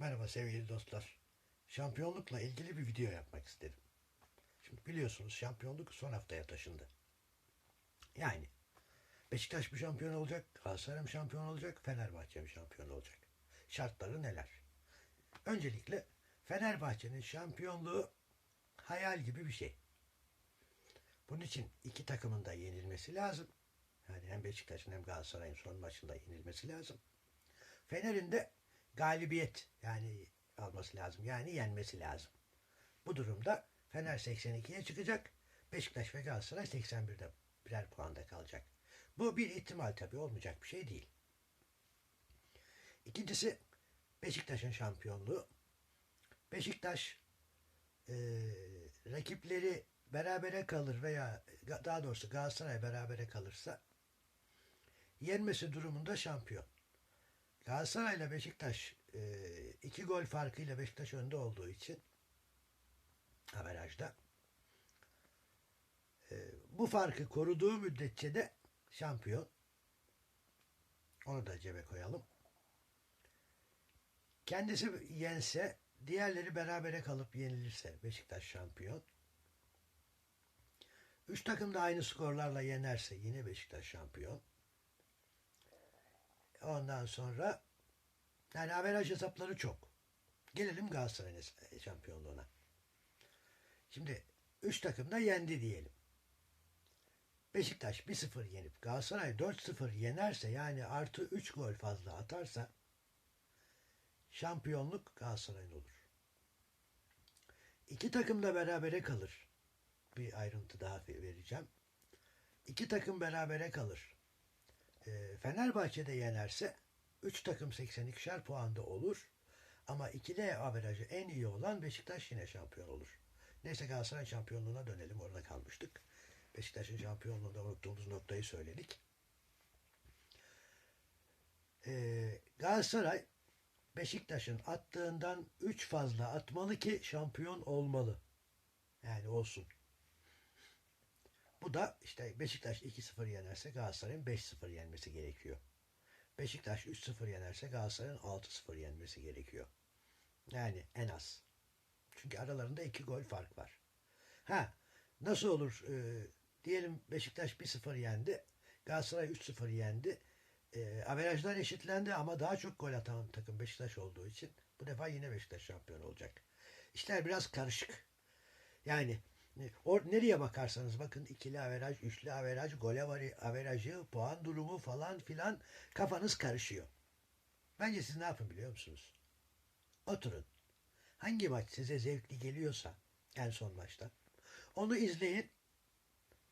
Merhaba sevgili dostlar. Şampiyonlukla ilgili bir video yapmak istedim. Şimdi biliyorsunuz şampiyonluk son haftaya taşındı. Yani Beşiktaş bir şampiyon olacak, Galatasaray mı şampiyon olacak, Fenerbahçe mi şampiyon olacak? Şartları neler? Öncelikle Fenerbahçe'nin şampiyonluğu hayal gibi bir şey. Bunun için iki takımın da yenilmesi lazım. Yani hem Beşiktaş'ın hem Galatasaray'ın son maçında yenilmesi lazım. Fener'in de galibiyet yani alması lazım. Yani yenmesi lazım. Bu durumda Fener 82'ye çıkacak. Beşiktaş ve Galatasaray 81'de birer puanda kalacak. Bu bir ihtimal tabii olmayacak bir şey değil. İkincisi Beşiktaş'ın şampiyonluğu. Beşiktaş e, rakipleri berabere kalır veya daha doğrusu Galatasaray berabere kalırsa yenmesi durumunda şampiyon. Galatasaray ile Beşiktaş e, iki gol farkıyla Beşiktaş önde olduğu için averajda e, bu farkı koruduğu müddetçe de şampiyon. Onu da cebe koyalım. Kendisi yense diğerleri berabere kalıp yenilirse Beşiktaş şampiyon. Üç takım da aynı skorlarla yenerse yine Beşiktaş şampiyon. Ondan sonra yani averaj hesapları çok. Gelelim Galatasaray'ın şampiyonluğuna. Şimdi üç takım da yendi diyelim. Beşiktaş 1-0 yenip Galatasaray 4-0 yenerse yani artı 3 gol fazla atarsa şampiyonluk Galatasaray'ın olur. İki takım da berabere kalır. Bir ayrıntı daha vereceğim. İki takım berabere kalır. E, Fenerbahçe'de yenerse 3 takım 82'şer puanda olur. Ama ikili averajı en iyi olan Beşiktaş yine şampiyon olur. Neyse Galatasaray şampiyonluğuna dönelim. Orada kalmıştık. Beşiktaş'ın şampiyonluğunda unuttuğumuz noktayı söyledik. Ee, Galatasaray Beşiktaş'ın attığından 3 fazla atmalı ki şampiyon olmalı. Yani olsun. Bu da işte Beşiktaş 2-0 yenerse Galatasaray'ın 5-0 yenmesi gerekiyor. Beşiktaş 3-0 yenerse Galatasaray'ın 6-0 yenmesi gerekiyor. Yani en az. Çünkü aralarında 2 gol fark var. Ha nasıl olur? Ee, diyelim Beşiktaş 1-0 yendi. Galatasaray 3-0 yendi. E, averajlar eşitlendi ama daha çok gol atan takım Beşiktaş olduğu için bu defa yine Beşiktaş şampiyon olacak. İşler biraz karışık. Yani Or nereye bakarsanız bakın ikili averaj, üçlü averaj, gole averajı, puan durumu falan filan kafanız karışıyor. Bence siz ne yapın biliyor musunuz? Oturun. Hangi maç size zevkli geliyorsa en son maçta onu izleyin.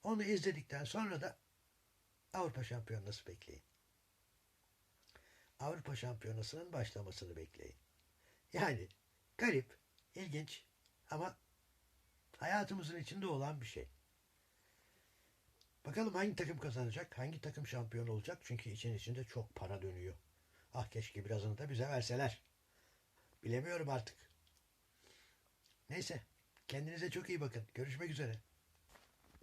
Onu izledikten sonra da Avrupa Şampiyonası bekleyin. Avrupa Şampiyonası'nın başlamasını bekleyin. Yani garip, ilginç ama hayatımızın içinde olan bir şey. Bakalım hangi takım kazanacak, hangi takım şampiyon olacak? Çünkü için içinde çok para dönüyor. Ah keşke birazını da bize verseler. Bilemiyorum artık. Neyse, kendinize çok iyi bakın. Görüşmek üzere.